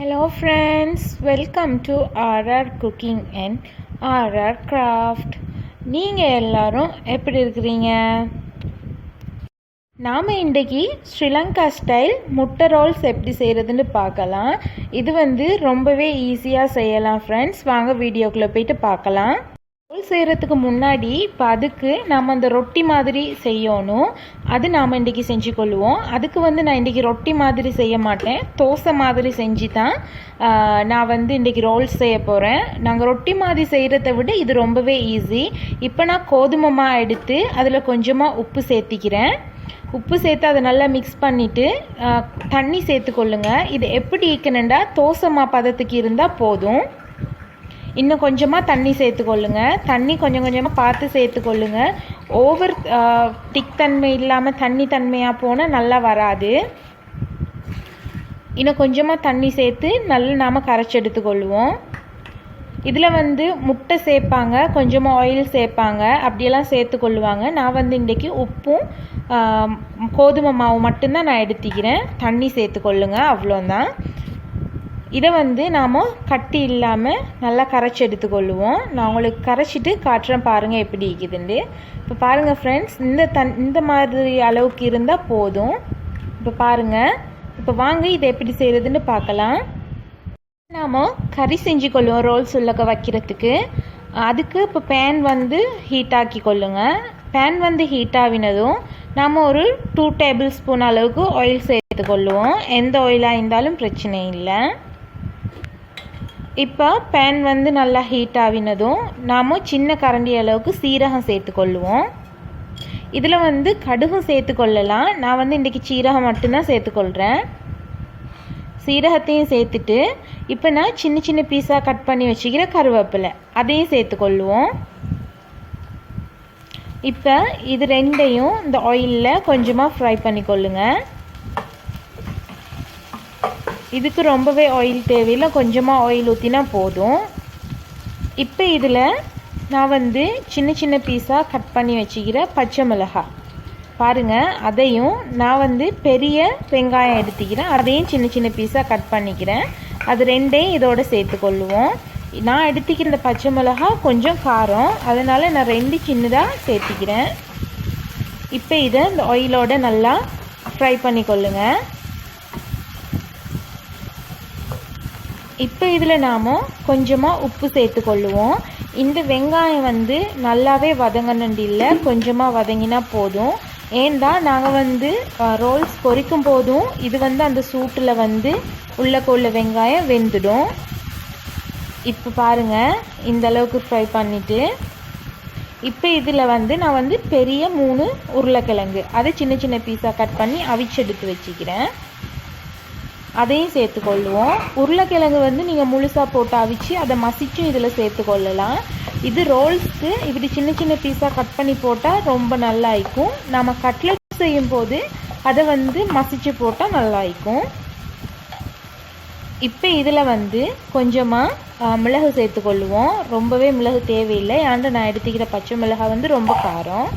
Hello friends welcome to RR cooking and RR craft நீங்கள் எல்லாரும் எப்படி இருக்கிறீங்க? நாம் இன்றைக்கி ஸ்ரீலங்கா ஸ்டைல் முட்டை ரோல்ஸ் எப்படி செய்கிறதுன்னு பார்க்கலாம். இது வந்து ரொம்பவே ஈஸியாக செய்யலாம் ஃப்ரெண்ட்ஸ் வாங்க வீடியோக்குள்ளே போயிட்டு பார்க்கலாம். செய்கிறதுக்கு முன்னாடி இப்போ அதுக்கு நாம் அந்த ரொட்டி மாதிரி செய்யணும். அது நாம் இன்றைக்கி செஞ்சு கொள்வோம் அதுக்கு வந்து நான் இன்றைக்கி ரொட்டி மாதிரி செய்ய மாட்டேன். தோசை மாதிரி செஞ்சு தான் நான் வந்து இன்றைக்கி ரோல்ஸ் செய்ய போகிறேன் நாங்கள் ரொட்டி மாதிரி செய்கிறத விட இது ரொம்பவே ஈஸி. இப்போ நான் கோதுமை மா எடுத்து அதில் கொஞ்சமாக உப்பு சேர்த்திக்கிறேன். உப்பு சேர்த்து அதை நல்லா மிக்ஸ் பண்ணிவிட்டு தண்ணி சேர்த்துக்கொள்ளுங்க. இது எப்படி இருக்கணுண்டா தோசை மா பதத்துக்கு இருந்தால் போதும். இன்னும் கொஞ்சமாக தண்ணி சேர்த்துக்கொள்ளுங்க. தண்ணி கொஞ்சம் கொஞ்சமாக பார்த்து சேர்த்துக்கொள்ளுங்க. ஓவர் திக் தன்மை இல்லாமல் தண்ணி தன்மையாக போனால் நல்லா வராது. இன்னும் கொஞ்சமாக தண்ணி சேர்த்து நல்லா நாம் கரைச்சி எடுத்துக்கொள்வோம். இதில் வந்து முட்டை சேர்ப்பாங்க கொஞ்சமாக ஆயில் சேர்ப்பாங்க அப்படியெல்லாம் சேர்த்துக்கொள்ளுவாங்க. நான் வந்து இன்றைக்கி உப்பும் கோதுமை மாவு மட்டும்தான் நான் எடுத்துக்கிறேன். தண்ணி சேர்த்துக்கொள்ளுங்க அவ்வளோதான் இதை வந்து நாம் கட்டி இல்லாமல் நல்லா கரைச்சி எடுத்துக்கொள்ளுவோம். நான் உங்களுக்கு கரைச்சிட்டு காட்டுறேன் பாருங்கள் எப்படி இருக்குதுண்டு இப்போ பாருங்கள் ஃப்ரெண்ட்ஸ் இந்த தன் இந்த மாதிரி அளவுக்கு இருந்தால் போதும். இப்போ பாருங்கள் இப்போ வாங்க இதை எப்படி செய்கிறதுன்னு பார்க்கலாம். நாம் கறி செஞ்சு கொள்ளுவோம் ரோல்ஸ் உள்ளக்க வைக்கிறதுக்கு. அதுக்கு இப்போ பேன் வந்து ஹீட் ஆக்கி கொள்ளுங்க. பேன் வந்து ஹீட் ஆகினதும் நாம் ஒரு டூ டேபிள் ஸ்பூன் அளவுக்கு ஆயில் சேர்த்து கொள்ளுவோம். எந்த ஆயிலாக இருந்தாலும் பிரச்சனை இல்லை. இப்போ பேன் வந்து நல்லா ஹீட் ஆகினதும் நாம் சின்ன கரண்டி அளவுக்கு சீரகம் சேர்த்துக்கொள்ளுவோம். இதில் வந்து கடுகும் சேர்த்துக்கொள்ளலாம். நான் வந்து இன்றைக்கி சீரகம் மட்டும்தான் சேர்த்துக்கொள்கிறேன் சீரகத்தையும் சேர்த்துட்டு இப்போ நான் சின்ன சின்ன பீஸாக கட் பண்ணி வச்சுக்கிற கருவேப்பிலை அதையும் சேர்த்துக்கொள்ளுவோம். இப்போ இது ரெண்டையும் இந்த ஆயிலில் கொஞ்சமாக ஃப்ரை பண்ணிக்கொள்ளுங்கள் இதுக்கு ரொம்பவே ஆயில் தேவையில்லை கொஞ்சமாக ஆயில் ஊற்றினா போதும். இப்போ இதில் நான் வந்து சின்ன சின்ன பீஸாக கட் பண்ணி வச்சுக்கிற பச்சை மிளகாய் பாருங்கள் அதையும் நான் வந்து பெரிய வெங்காயம் எடுத்துக்கிறேன். அதையும் சின்ன சின்ன பீஸாக கட் பண்ணிக்கிறேன். அது ரெண்டையும் இதோட சேர்த்துக்கொள்ளுவோம் நான் எடுத்துக்கிற இந்த பச்சை மிளகா கொஞ்சம் காரம். அதனால் நான் ரெண்டு சின்னதாக சேர்த்துக்கிறேன். இப்போ இதை இந்த ஆயிலோட நல்லா ஃப்ரை பண்ணிக்கொள்ளுங்க. இப்போ இதில் நாம் கொஞ்சமாக உப்பு சேர்த்துக்கொள்ளுவோம். இந்த வெங்காயம் வந்து நல்லாவே வதங்கணுண்டு இல்லை கொஞ்சமாக வதங்கினா போதும். ஏன்டா நாங்கள் வந்து ரோல்ஸ் பொரிக்கும் போதும் இது வந்து அந்த சூட்டில் வந்து உள்ளக்க உள்ள வெங்காயம் வெந்துடும். இப்போ பாருங்கள் இந்த அளவுக்கு ஃப்ரை பண்ணிவிட்டு இப்போ இதில் வந்து நான் வந்து பெரிய மூணு உருளைக்கிழங்கு. அதை சின்ன சின்ன பீஸாக கட் பண்ணி அவிச்சு எடுத்து வச்சுக்கிறேன். அதையும் சேர்த்துக்கொள்ளுவோம். உருளைக்கிழங்கு வந்து நீங்கள் முழுசாக போட்டு அவிச்சு அதை மசிச்சும் இதில் சேர்த்துக்கொள்ளலாம். இது ரோல்ஸ்க்கு இப்படி சின்ன சின்ன பீஸாக கட் பண்ணி போட்டால் ரொம்ப நல்லா இருக்கும் நம்ம கட்லட் செய்யும் போது அதை வந்து மசிச்சு போட்டால் நல்லா இருக்கும் இப்போ இதில் வந்து கொஞ்சமாக மிளகு சேர்த்துக்கொள்ளுவோம். ரொம்பவே மிளகு தேவையில்லை. ஏன்டா நான் எடுத்துக்கிற பச்சை மிளகாய் வந்து ரொம்ப காரம்.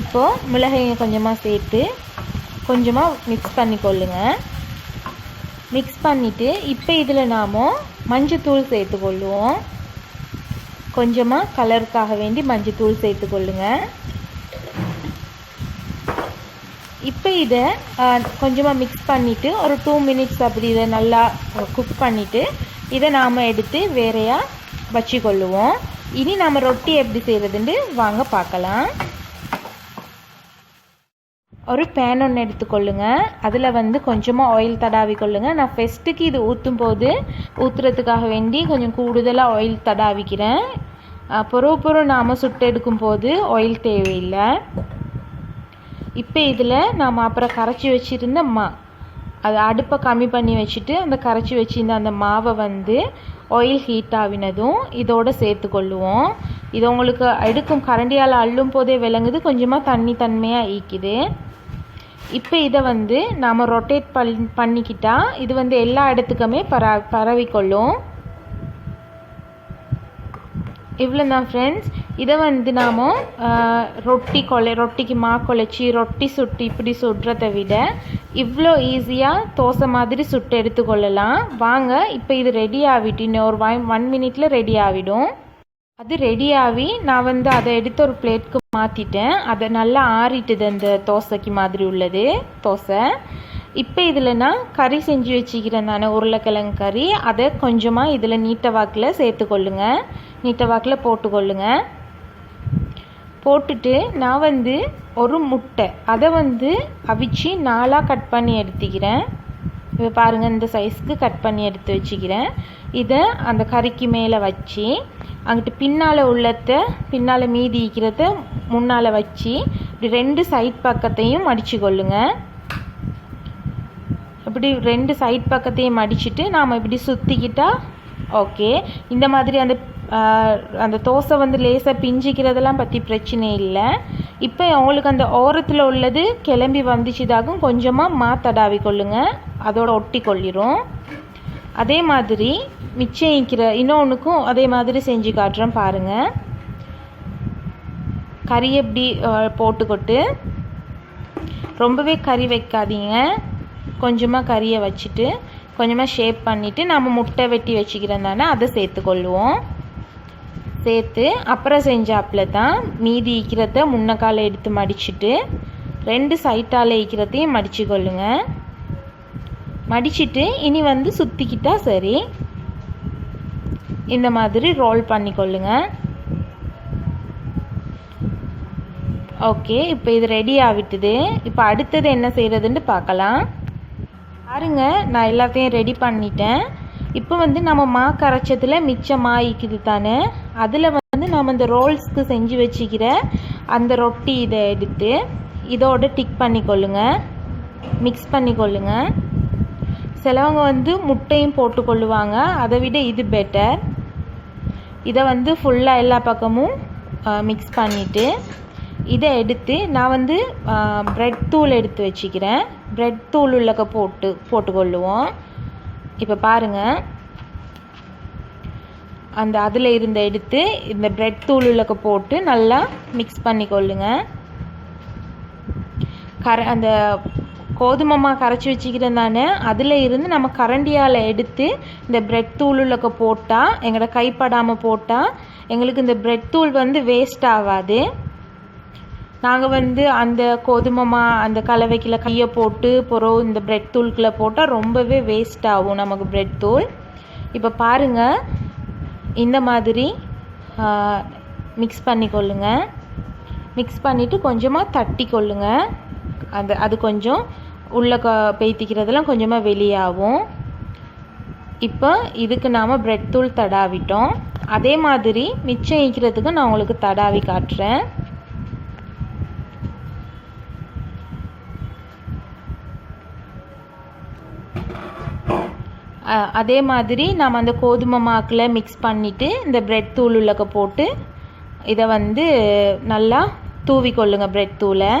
இப்போது மிளகையும் கொஞ்சமாக சேர்த்து கொஞ்சமாக மிக்ஸ் பண்ணிக்கொள்ளுங்க. மிக்ஸ் பண்ணிவிட்டு இப்போ இதில் நாம் மஞ்சத்தூள் சேர்த்துக்கொள்ளுவோம் கொஞ்சமாக கலருக்காக வேண்டி மஞ்சத்தூள் சேர்த்துக்கொள்ளுங்க இப்போ இதை கொஞ்சமாக மிக்ஸ் பண்ணிவிட்டு ஒரு டூ மினிட்ஸ் அப்படி இதை நல்லா குக் பண்ணிவிட்டு இதை நாம் எடுத்து வேறையாக வச்சுக்கொள்ளுவோம். இனி நாம் ரொட்டி எப்படி செய்கிறதுன்னு வாங்க பார்க்கலாம். ஒரு பேன் ஒன்று எடுத்துக்கொள்ளுங்க. அதில் வந்து கொஞ்சமாக ஆயில் தடாவி கொள்ளுங்க. நான் ஃபெஸ்ட்டுக்கு இது ஊற்றும் போது ஊற்றுறதுக்காக வேண்டி கொஞ்சம் கூடுதலாக ஆயில் தடாவிக்கிறேன். பொறவு நாம் சுட்டு எடுக்கும் போது ஆயில் தேவையில்லை. இப்போ இதில் நாம் அப்புறம் கரைச்சி வச்சுருந்த மா அது அடுப்பை கம்மி பண்ணி வச்சுட்டு அந்த கரைச்சி வச்சிருந்த அந்த மாவை வந்து ஆயில் ஹீட் ஆகினதும் சேர்த்து கொள்ளுவோம் இது உங்களுக்கு எடுக்கும் கரண்டியால் அள்ளும் போதே விளங்குது. கொஞ்சமாக தண்ணி தன்மையாக ஈக்குது. இப்போ இதை வந்து நாம் ரொட்டேட் பண் பண்ணிக்கிட்டால் இது வந்து எல்லா இடத்துக்குமே பர பரவிக்கொள்ளும். இவ்வளோ தான் ஃப்ரெண்ட்ஸ் இதை வந்து நாம் ரொட்டி கொலை ரொட்டிக்கு மா குழச்சி ரொட்டி சுட்டு இப்படி சுடுறதை விட இவ்வளோ ஈஸியாக தோசை மாதிரி சுட்டு எடுத்துக்கொள்ளலாம். வாங்க இப்போ இது ரெடி ஆகிட்டு இன்னும் ஒரு ஒன் ஒன் மினிட்ல ரெடி ஆகிடும். அது ரெடி ஆகி நான் வந்து அதை எடுத்து ஒரு பிளேட்க்கு மாற்றிட்டேன் அதை நல்லா ஆறிட்டுது அந்த தோசைக்கு மாதிரி உள்ளது தோசை. இப்போ இதில் நான் கறி செஞ்சு வச்சுக்கிறேன் நான் உருளைக்கிழங்கு கறி. அதை கொஞ்சமாக இதில் நீட்ட வாக்கில் சேர்த்துக்கொள்ளுங்க நீட்ட வாக்கில் போட்டுக்கொள்ளுங்க. போட்டுட்டு நான் வந்து ஒரு முட்டை அதை வந்து அவிச்சு நாலாக கட் பண்ணி எடுத்துக்கிறேன். இப்போ பாருங்கள் இந்த சைஸ்க்கு கட் பண்ணி எடுத்து வச்சுக்கிறேன். இதை அந்த கறிக்கு மேலே வச்சு அங்கிட்டு பின்னால் உள்ளத்தை பின்னால் மீதி இருக்கிறத முன்னால் வச்சு இப்படி ரெண்டு சைட் பக்கத்தையும் மடித்து கொள்ளுங்க. இப்படி ரெண்டு சைட் பக்கத்தையும் மடிச்சுட்டு நாம் இப்படி சுற்றிக்கிட்டால் ஓகே இந்த மாதிரி அந்த அந்த தோசை வந்து லேசாக பிஞ்சிக்கிறதெல்லாம் பற்றி பிரச்சனை இல்லை. இப்போ உங்களுக்கு அந்த ஓரத்தில் உள்ளது கிளம்பி வந்துச்சுதாகும் கொஞ்சமாக மா தடாவி கொள்ளுங்க. அதோட ஒட்டி கொள்ளிரும் அதே மாதிரி மிச்சம் இருக்கிற இன்னொன்றுக்கும் அதே மாதிரி செஞ்சு காட்டுறேன் பாருங்கள் கறி எப்படி போட்டுக்கொட்டு. ரொம்பவே கறி வைக்காதீங்க. கொஞ்சமாக கறியை வச்சுட்டு கொஞ்சமாக ஷேப் பண்ணிவிட்டு நம்ம முட்டை வெட்டி வச்சுக்கிறோம் தானே அதை சேர்த்துக்கொள்ளுவோம். சேர்த்து அப்புறம் செஞ்சாப்பில் தான் மீதி ஈக்கிறத முன்னக்கால எடுத்து மடிச்சுட்டு ரெண்டு சைட்டால் ஈக்கிறதையும் மடித்து கொள்ளுங்கள் மடிச்சுட்டு இனி வந்து சுற்றிக்கிட்டால் சரி. இந்த மாதிரி ரோல் பண்ணிக்கொள்ளுங்க. ஓகே இப்போ இது ரெடி ஆகிட்டுது இப்போ அடுத்தது என்ன செய்கிறதுன்னு பார்க்கலாம். பாருங்க நான் எல்லாத்தையும் ரெடி பண்ணிட்டேன். இப்போ வந்து நம்ம மா கரைச்சத்தில் மிச்சம் மாய்க்குது தானே? அதில் வந்து நம்ம இந்த ரோல்ஸ்க்கு செஞ்சு வச்சுக்கிற அந்த ரொட்டி இதை எடுத்து இதோட டிக் பண்ணிக்கொள்ளுங்க. மிக்ஸ் பண்ணிக்கொள்ளுங்கள் சிலவங்க வந்து முட்டையும் போட்டு கொள்ளுவாங்க அதை விட இது பெட்டர் இதை வந்து ஃபுல்லாக எல்லா பக்கமும் மிக்ஸ் பண்ணிவிட்டு இதை எடுத்து நான் வந்து ப்ரெட் தூள் எடுத்து வச்சுக்கிறேன். ப்ரெட் தூள் உள்ளக்க போட்டு போட்டுக்கொள்ளுவோம். இப்போ பாருங்கள் அந்த அதில் இருந்த எடுத்து இந்த ப்ரெட் தூள் உள்ளக்க போட்டு நல்லா மிக்ஸ் பண்ணிக்கொள்ளுங்க. கர அந்த கோதுமமா கரைச்சி வச்சுக்கிறேன் தானே அதில் இருந்து நம்ம கரண்டியால் எடுத்து இந்த ப்ரெட் தூளுள்ளக்க போட்டால் எங்களோட கைப்படாமல் போட்டால் எங்களுக்கு இந்த ப்ரெட் தூள் வந்து வேஸ்ட் ஆகாது. நாங்கள் வந்து அந்த கோதுமமா அந்த கலவைக்குள்ள கையை போட்டு பிறகு இந்த ப்ரெட் தூளுக்குள்ளே போட்டால் ரொம்பவே வேஸ்ட் ஆகும் நமக்கு ப்ரெட் தூள். இப்போ பாருங்கள் இந்த மாதிரி மிக்ஸ் பண்ணிக்கொள்ளுங்க. மிக்ஸ் பண்ணிவிட்டு கொஞ்சமாக தட்டி கொள்ளுங்கள் அது அது கொஞ்சம் உள்ளே க பெய்த்திக்கிறதெல்லாம் கொஞ்சமாக வெளியாகும். இப்போ இதுக்கு நாம் ப்ரெட் தூள் தடாவிட்டோம். அதே மாதிரி மிச்சம் ஈக்கிறதுக்கு நான் உங்களுக்கு தடாவி காட்டுறேன். அதே மாதிரி நாம் அந்த கோதுமை மாக்கில் மிக்ஸ் பண்ணிவிட்டு இந்த ப்ரெட் தூள் உள்ளக்க போட்டு இதை வந்து நல்லா தூவி கொள்ளுங்கள் ப்ரெட் தூளை.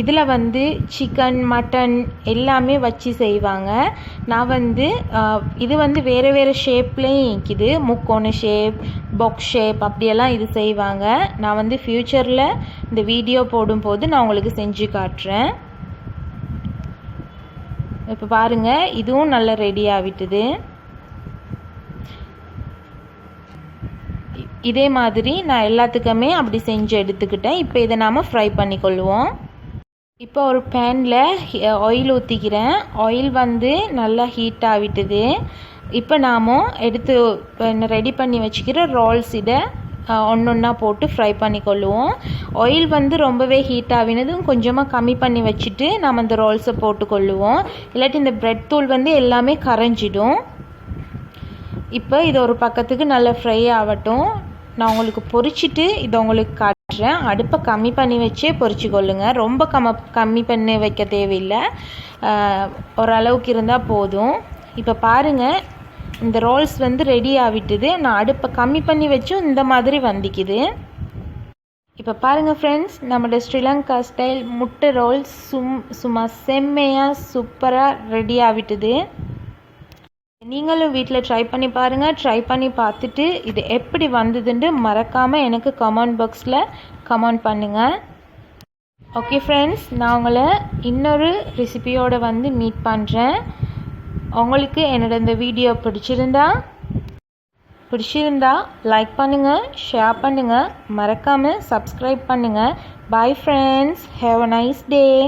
இதில் வந்து சிக்கன் மட்டன் எல்லாமே வச்சு செய்வாங்க. நான் வந்து இது வந்து வேறு வேறு ஷேப்லேயும் இருக்குது முக்கோண ஷேப் பாக்ஸ் ஷேப் அப்படியெல்லாம் இது செய்வாங்க. நான் வந்து ஃப்யூச்சரில் இந்த வீடியோ போடும்போது நான் உங்களுக்கு செஞ்சு காட்டுறேன். இப்போ பாருங்கள் இதுவும் நல்லா ரெடி ஆகிட்டுது. இதே மாதிரி நான் எல்லாத்துக்குமே அப்படி செஞ்சு எடுத்துக்கிட்டேன். இப்போ இதை நாம் ஃப்ரை பண்ணிக்கொள்வோம். இப்போ ஒரு பேனில் ஆயில் ஊற்றிக்கிறேன் ஆயில் வந்து நல்லா ஹீட் ஆகிட்டுது இப்போ நாம் எடுத்து ரெடி பண்ணி வச்சுக்கிற ரோல்ஸ் இதை ஒன்று ஒன்றா போட்டு ஃப்ரை பண்ணிக்கொள்ளுவோம் ஆயில் வந்து ரொம்பவே ஹீட் ஆகினதும் கொஞ்சமாக கம்மி பண்ணி வச்சுட்டு நம்ம அந்த ரோல்ஸை போட்டுக்கொள்ளுவோம் இல்லாட்டி இந்த ப்ரெட் தூள் வந்து எல்லாமே கரைஞ்சிடும். இப்போ இது ஒரு பக்கத்துக்கு நல்லா ஃப்ரை ஆகட்டும் நான் உங்களுக்கு பொறிச்சிட்டு இதை உங்களுக்கு க அடுப்பை கம்மி பண்ணி வச்சே பொறிச்சு கொள்ளுங்க ரொம்ப கம்ம கம்மி பண்ணி வைக்க தேவையில்லை. ஓரளவுக்கு இருந்தால் போதும். இப்போ பாருங்கள் இந்த ரோல்ஸ் வந்து ரெடி ஆகிட்டுது. நான் அடுப்பை கம்மி பண்ணி வச்சும் இந்த மாதிரி வந்திக்குது. இப்போ பாருங்கள் ஃப்ரெண்ட்ஸ் நம்மளோட ஸ்ரீலங்கா ஸ்டைல் முட்டை ரோல்ஸ் சும் சும்மா செம்மையாக சூப்பராக ரெடி ஆகிட்டுது. நீங்களும் வீட்டில் ட்ரை பண்ணி பாருங்கள் ட்ரை பண்ணி பார்த்துட்டு இது எப்படி வந்ததுன்ட்டு மறக்காமல் எனக்கு கமெண்ட் பாக்ஸில் கமெண்ட் பண்ணுங்கள் ஓகே ஃப்ரெண்ட்ஸ் நான் உங்களை இன்னொரு ரெசிபியோடு வந்து மீட் பண்ணுறேன் உங்களுக்கு என்னோட இந்த வீடியோ பிடிச்சிருந்தா பிடிச்சிருந்தா லைக் பண்ணுங்கள் ஷேர் பண்ணுங்கள் மறக்காமல் சப்ஸ்கிரைப் பண்ணுங்கள் bye friends have a nice day